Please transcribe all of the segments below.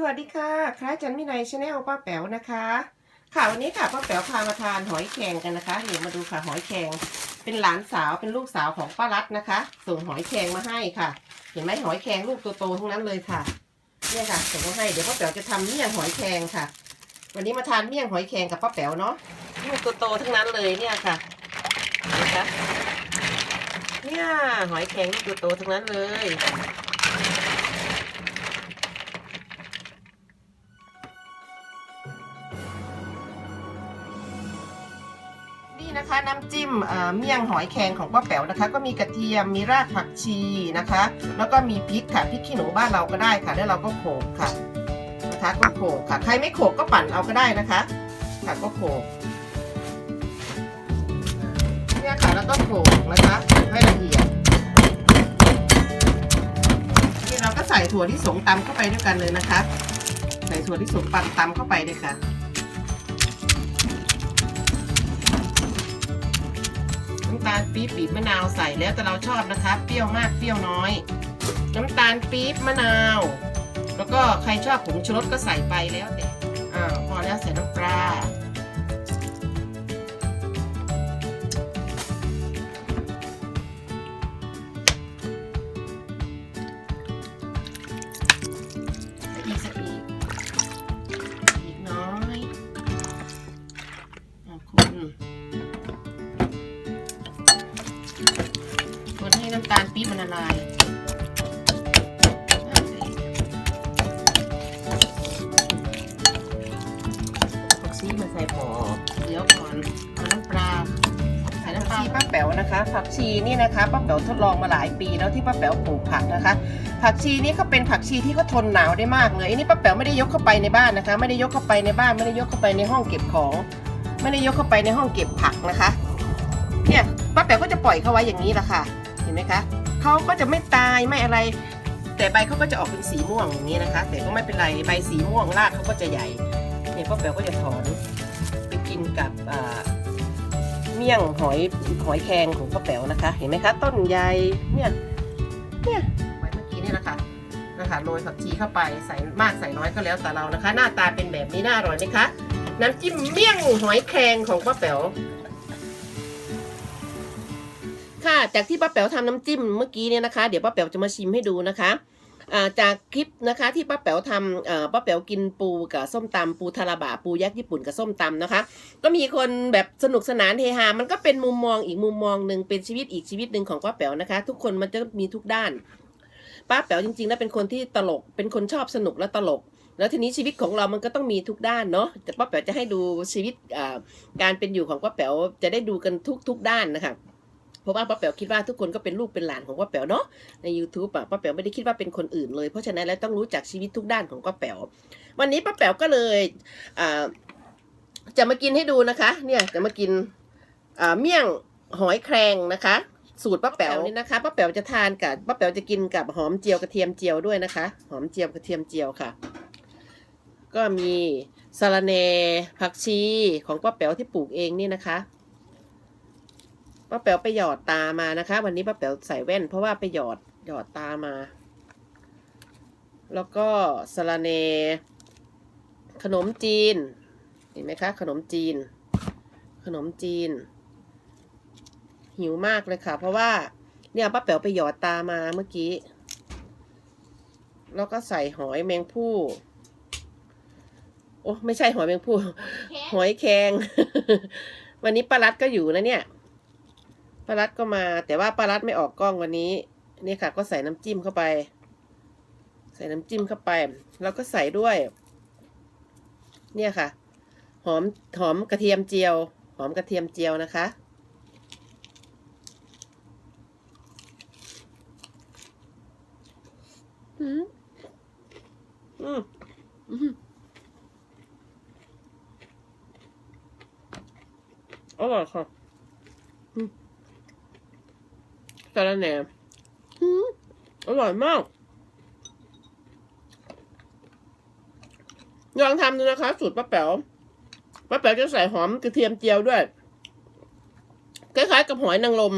สวัสดีค่ะคล้ายจันมินัยชาแนลป้าแป๋วนะคะ ค่ะวันนี้ค่ะป้าแป๋วพามาทานหอยแครงกันนะคะเดี๋ยวมาดูค่ะหอยแครงเป็นหลานสาวเป็นลูกสาวของป้ารัตนะคะ ส่งหอยแครงมาให้ค่ะ เห็นไหมหอยแครงลูกโตๆทั้งนั้นเลยค่ะเนี่ยค่ะส่งมาให้เดี๋ยวป้าแป๋วจะทำเมี่ยงหอยแครงค่ะ วันนี้มาทานเมี่ยงหอยแครงกับป้าแป๋วเนาะลูกโตๆทั้งนั้นเลยเนี่ยค่ะนะคะเนี่ยหอยแครงลูกโตๆทั้งนั้นเลย นี่นะคะ น้ำจิ้มเมี่ยงหอยแครงของป้าแป๋วนะคะ ก็มีกระเทียมมีรากผักชีนะคะ แล้วก็มีพริกค่ะพริกขี้หนูบ้านเราก็ได้ค่ะ แล้วเราก็โขลกค่ะนะคะก็โขลกค่ะ ใครไม่โขลกก็ปั่นเอาก็ได้นะคะ ค่ะก็โขลกเนี่ยค่ะแล้วก็โขลกนะคะให้ละเอียดนี่เราก็ใส่ถั่วที่สงตำเข้าไปด้วยกันเลยนะคะ ใส่ถั่วที่สงปั่นตำเข้าไปเลยค่ะ ตาลปี๊บบีบมะนาวใส่แล้วแต่เราชอบนะคะเปรี้ยวมากเปรี้ยวน้อย น้ำตาลปี๊บมะนาว แล้วก็ใครชอบผงชูรสก็ใส่ไปแล้วแต่อ่าพอแล้วใส่น้ำปลา ลปี๊บมันละลายผักชีมาใส่พอเดี๋ยวก่อนเอาน้ำปลาใส่น้ำปลาป้าแป๋วนะคะผักชีนี่นะคะป้าแป๋วทดลองมาหลายปีแล้วที่ป้าแป๋วปลูกผักนะคะ ผักชีนี่เขาเป็นผักชีที่เขาทนหนาวได้มากเลยอันนี้ป้าแป๋วไม่ได้ยกเข้าไปในบ้านนะคะ ไม่ได้ยกเข้าไปในบ้าน ไม่ได้ยกเข้าไปในห้องเก็บของ ไม่ได้ยกเข้าไปในห้องเก็บผักนะคะ เนี่ยป้าแป๋วก็จะปล่อยเขาไว้อย่างนี้แหละค่ะ เห็นไหมคะ เขาก็จะไม่ตายไม่อะไร แต่ใบเขาก็จะออกเป็นสีม่วงอย่างนี้นะคะ แต่ก็ไม่เป็นไรใบสีม่วงรากเขาก็จะใหญ่เนี่ยป้าแป๋วก็จะถอนไปกินกับเมี่ยงหอยหอยแครงของป้าแป๋วนะคะ เห็นไหมคะ ต้นใหญ่เนี่ยเนี่ยไว้เมื่อกี้นี่นะคะนะคะโรยผักชีเข้าไปใส่มากใส่น้อยก็แล้วแต่เรานะคะ หน้าตาเป็นแบบนี้น่าอร่อยไหมคะน้ำจิ้มเมี่ยงหอยแครงของป้าแป๋ว ค่ะจากที่ป้าแป๋วทำน้ำจิ้มเมื่อกี้เนี่ยนะคะ เดี๋ยวป้าแป๋วจะมาชิมให้ดูนะคะจากคลิปนะคะที่ป้าแป๋วทำป้าแป๋วกินปูกับส้มตำปูทาราบะปูยักษ์ญี่ปุ่นกับส้มตำนะคะ ก็มีคนแบบสนุกสนานเฮฮามันก็เป็นมุมมองอีกมุมมองหนึ่งเป็นชีวิตอีกชีวิตหนึ่งของป้าแป๋วนะคะ ทุกคนมันจะมีทุกด้าน ป้าแป๋วจริงๆแล้วเป็นคนที่ตลกเป็นคนชอบสนุกและตลก แล้วทีนี้ชีวิตของเรามันก็ต้องมีทุกด้านเนาะแต่ป้าแป๋วจะให้ดูชีวิตการเป็นอยู่ของป้าแป๋วจะได้ดูกันทุกทุกๆด้านนะคะ ราะว่าป้าแป๋วคิดว่าทุกคนก็เป็นลูกเป็นหลานของป้าแป๋วเนาะใน YouTube อะป้าแป๋วไม่ได้คิดว่าเป็นคนอื่นเลย เพราะฉะนั้นแล้วต้องรู้จักชีวิตทุกด้านของป้าแป๋ววันนี้ป้าแป๋วก็เลยอ่าจะมากินให้ดูนะคะ เนี่ยจะมากินอ่าเมี่ยงหอยแครงนะคะ สูตรป้าแป๋วนี่นะคะป้าแป๋วจะทานกับป้าแป๋วจะกินกับหอมเจียวกระเทียมเจียวด้วยนะคะ หอมเจียวกระเทียมเจียวค่ะ ก็มีสะระเนผักชีของป้าแป๋วที่ปลูกเองนี่นะคะ ป้าแป๋วไปหยอดตามานะคะ วันนี้ป้าแป๋วใส่แว่น เพราะว่าไปหยอดหยอดตามา แล้วก็สะระเน ขนมจีน เห็นไหมคะ ขนมจีน ขนมจีน หิวมากเลยค่ะ เพราะว่าเนี่ยป้าแป๋วไปหยอดตามาเมื่อกี้ แล้วก็ใส่หอยแมงผู้โอ้ไม่ใช่หอยแมงผู้หอยแครงวันนี้ป้ารัดก็อยู่นะเนี่ย ป้ารัดก็มา แต่ว่าป้ารัดไม่ออกกล้องวันนี้ นี่ค่ะ ก็ใส่น้ำจิ้มเข้าไป ใส่น้ำจิ้มเข้าไป แล้วก็ใส่ด้วย เนี่ยค่ะ หอมหอมกระเทียมเจียว หอมกระเทียมเจียวนะคะ อืมอืมอืมอร่อยค่ะ สาระแหน่อืมอร่อยมาก ลองทำดูนะคะ สูตรป้าแป๋วป้าแป๋วจะใส่หอมกระเทียมเจียวด้วย คล้ายๆกับหอยนางรม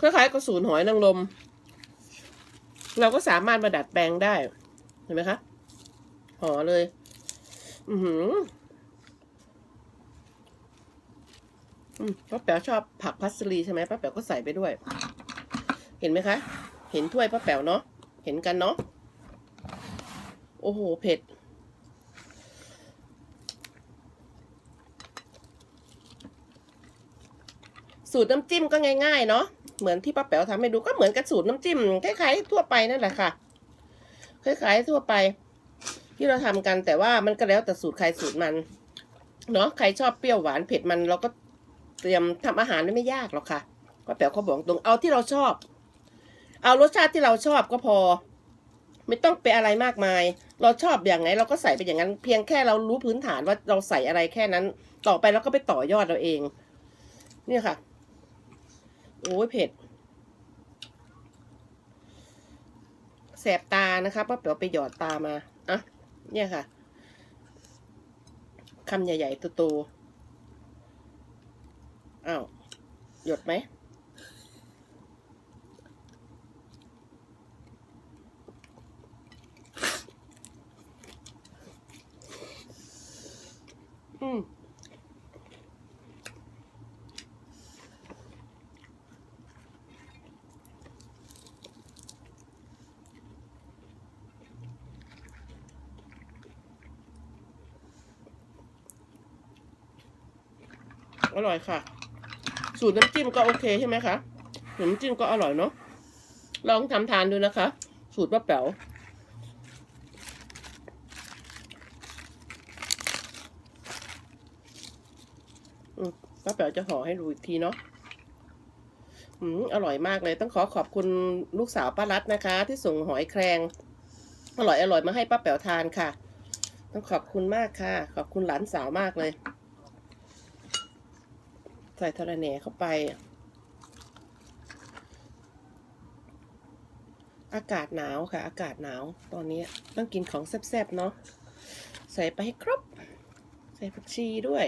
คล้ายๆกับสูตรหอยนางรมเราก็สามารถมาดัดแปลงได้ เห็นไหมคะห่อเลย อือหืออืมป้าแป๋วชอบผักพัสลีใช่ไหมป้าแป๋วก็ใส่ไปด้วย เห็นไหมคะ เห็นถ้วยป้าแป๋วเนาะ เห็นกันเนาะ โอ้โห เผ็ด สูตรน้ำจิ้มก็ง่ายๆเนาะ เหมือนที่ป้าแป๋วทำให้ดูก็เหมือนกับสูตรน้ำจิ้มคล้ายๆทั่วไปนั่นแหละค่ะ คล้ายๆทั่วไป ที่เราทำกันแต่ว่ามันก็แล้วแต่สูตรใครสูตรมันเนาะใครชอบเปรี้ยวหวานเผ็ดมันเราก็เตรียมทำอาหารไม่ยากหรอกค่ะป้าแป๋วเขาบอกตรงเอาที่เราชอบ เอารสชาติที่เราชอบก็พอ ไม่ต้องไปอะไรมากมาย เราชอบอย่างไงเราก็ใส่ไปอย่างนั้น เพียงแค่เรารู้พื้นฐานว่าเราใส่อะไรแค่นั้น ต่อไปเราก็ไปต่อยอดเราเอง เนี่ยค่ะ โอ้ยเผ็ดแสบตานะคะป้าเป๋วไปหยอดตามาอะเนี่ยค่ะคำใหญ่ๆโตๆอ้าวหยดไหม อร่อยค่ะ สูตรน้ำจิ้มก็โอเคใช่ไหมคะน้ำจิ้มก็อร่อยเนาะลองทำทานดูนะคะ สูตรป้าแป๋วป้าแป๋วจะห่อให้ดูอีกทีเนาะอืมอร่อยมากเลยต้องขอขอบคุณลูกสาวป้ารัตนะคะ ที่ส่งหอยแครง อร่อยอร่อยมาให้ป้าแป๋วทานค่ะ ต้องขอบคุณมากค่ะ ขอบคุณหลานสาวมากเลย ใส่ทะเลแหน่เข้าไป อากาศหนาวค่ะ อากาศหนาว ตอนนี้ต้องกินของแซ่บๆเนาะใส่ไปให้ครบ ใส่ผักชีด้วย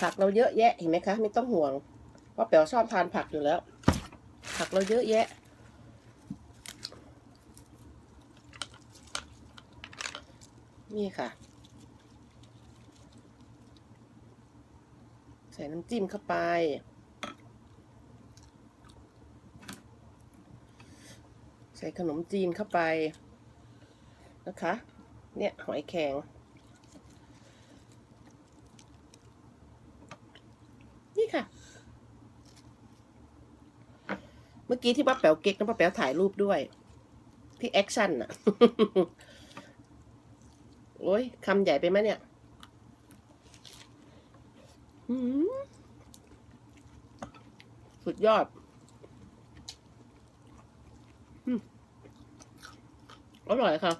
ผักเราเยอะแยะเห็นไหมคะ ไม่ต้องห่วงเพราะแป๋วชอบทานผักอยู่แล้ว ผักเราเยอะแยะนี่ค่ะ ส่น้ำจิ้มเข้าไป ใส่ขนมจีนเข้าไปนะคะ เนี่ยหอยแครงนี่ค่ะ เมื่อกี้ที่ป้าแป๋วเก๊กนะป้าแป๋วถ่ายรูปด้วย ที่แอคชั่นอะโอ้ยคำใหญ่ไปไหมเนี่ย สุดยอดอร่อยค่ะ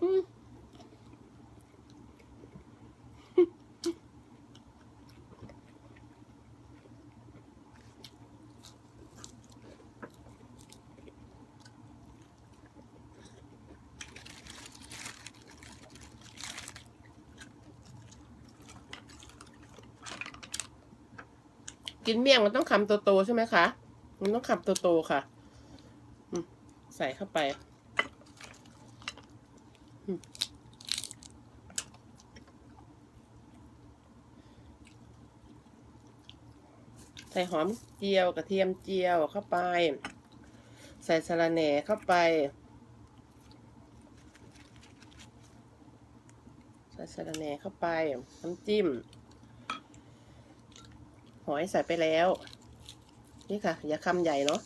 อืม กินเมี่ยงมันต้องคำโตๆใช่ไหมคะ มันต้องคำโตๆค่ะใส่เข้าไปใส่หอมเจียวกระเทียมเจียวเข้าไป ใส่สะระแหน่เข้าไป ใส่สะระแหน่เข้าไปน้ำจิ้ม หอยใส่ไปแล้ว นี่ค่ะ อย่าคำใหญ่เนาะ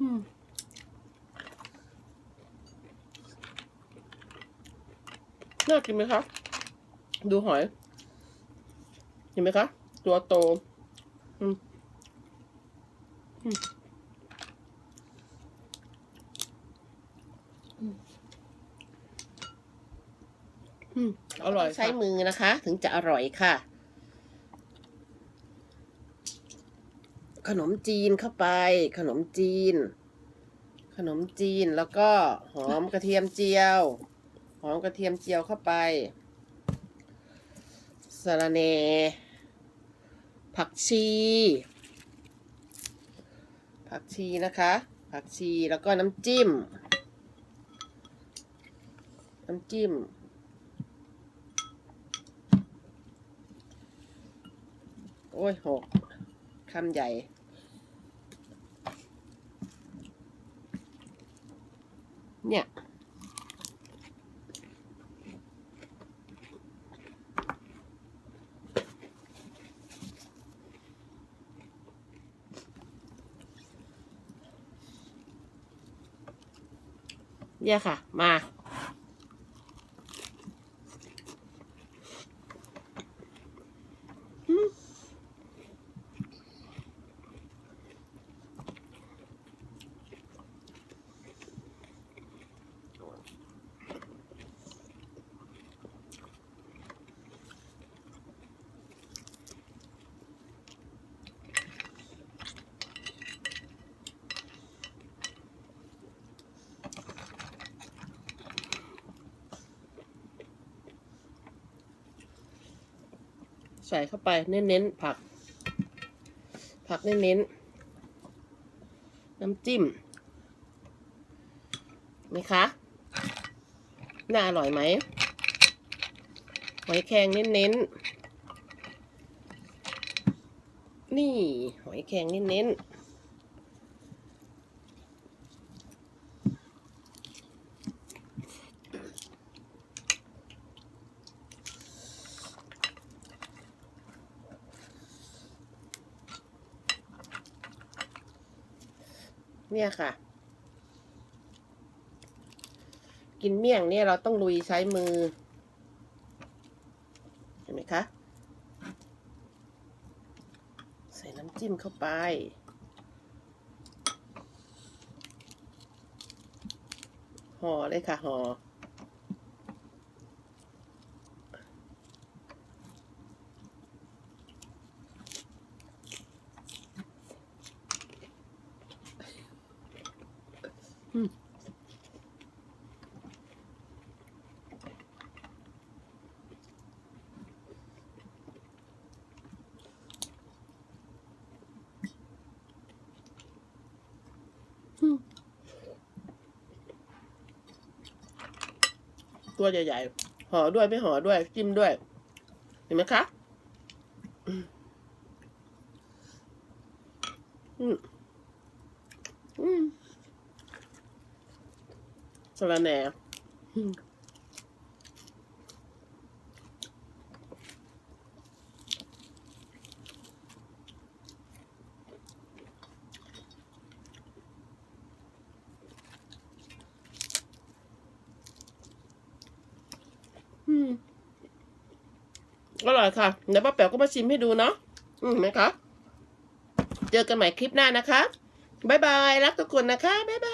อืมน่ากินไหมคะ ดูหอย เห็นไหมคะ ตัวโต อืมอืม อืมอร่อยใช้มือนะคะ ถึงจะอร่อยค่ะ ขนมจีนเข้าไป ขนมจีน ขนมจีนแล้วก็หอมกระเทียมเจียว หอมกระเทียมเจียวเข้าไปสะระแหน่ผักชี ผักชีนะคะ ผักชีแล้วก็น้ำจิ้ม น้ำจิ้ม อ้ยหกคำใหญ่เนี่ยเนี่ยค่ะ มา ใส่เข้าไปเน้นๆผัก ผักเน้นๆน้ำจิ้มไหมคะน่าอร่อยไหมหอยแครงเน้นๆนี่ หอยแครงเน้นๆ เนี่ยค่ะ กินเมี่ยงเนี่ยเราต้องลุยใช้มือ เห็นไหมคะ ใส่น้ำจิ้มเข้าไปห่อเลยค่ะห่อ ตัวใหญ่ๆห่อด้วยไม่ห่อด้วยจิ้มด้วย เห็นไหมคะอืมอืมอืมสะระแหน่อืมอืม อร่อยค่ะเดี๋ยวป้าแป๋วก็มาชิมให้ดูเนาะอืมเห็นไหมคะ เจอกันใหม่คลิปหน้านะคะ บ๊ายบาย รักทุกคนนะคะ บ๊ายบาย